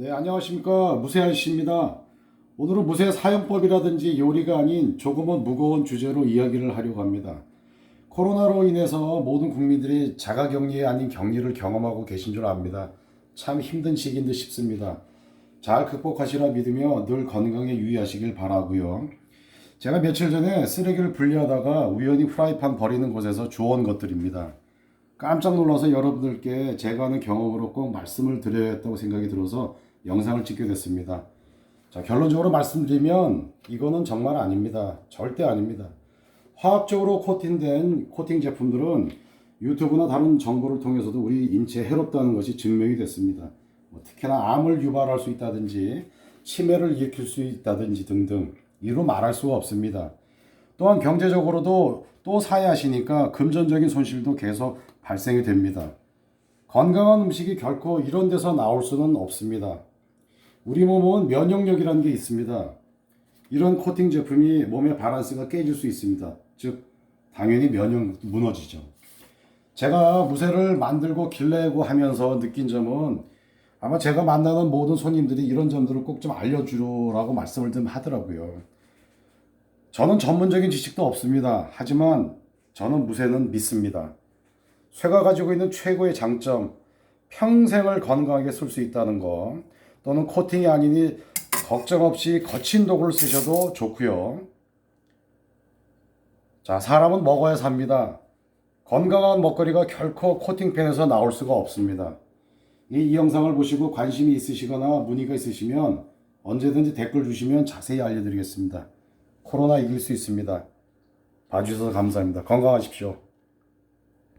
네, 안녕하십니까. 무쇠한 씨입니다. 오늘은 무쇠 사용법이라든지 요리가 아닌 조금은 무거운 주제로 이야기를 하려고 합니다. 코로나로 인해서 모든 국민들이 자가 격리 아닌 격리를 경험하고 계신 줄 압니다. 참 힘든 시기인 듯 싶습니다. 잘 극복하시라 믿으며 늘 건강에 유의하시길 바라고요. 제가 며칠 전에 쓰레기를 분리하다가 우연히 프라이팬 버리는 곳에서 주워온 것들입니다. 깜짝 놀라서 여러분들께 제가 하는 경험으로 꼭 말씀을 드려야겠다고 생각이 들어서 영상을 찍게 됐습니다. 자, 결론적으로 말씀드리면 이거는 정말 아닙니다. 절대 아닙니다. 화학적으로 코팅된 코팅 제품들은 유튜브나 다른 정보를 통해서도 우리 인체에 해롭다는 것이 증명이 됐습니다. 뭐 특히나 암을 유발할 수 있다든지 치매를 일으킬 수 있다든지 등등 이루 말할 수가 없습니다. 또한 경제적으로도 또 사야 하시니까 금전적인 손실도 계속 발생이 됩니다. 건강한 음식이 결코 이런 데서 나올 수는 없습니다. 우리 몸은 면역력이라는 게 있습니다. 이런 코팅 제품이 몸의 바란스가 깨질 수 있습니다. 즉, 당연히 면역 무너지죠. 제가 무쇠를 만들고 길내고 하면서 느낀 점은 아마 제가 만나는 모든 손님들이 이런 점들을 꼭 좀 알려주라고 말씀을 좀 하더라고요. 저는 전문적인 지식도 없습니다. 하지만 저는 무쇠는 믿습니다. 쇠가 가지고 있는 최고의 장점, 평생을 건강하게 쓸 수 있다는 거, 또는 코팅이 아니니 걱정 없이 거친 도구를 쓰셔도 좋고요. 자, 사람은 먹어야 삽니다. 건강한 먹거리가 결코 코팅팬에서 나올 수가 없습니다. 이, 이 영상을 보시고 관심이 있으시거나 문의가 있으시면 언제든지 댓글 주시면 자세히 알려드리겠습니다. 코로나 이길 수 있습니다. 봐주셔서 감사합니다. 건강하십시오.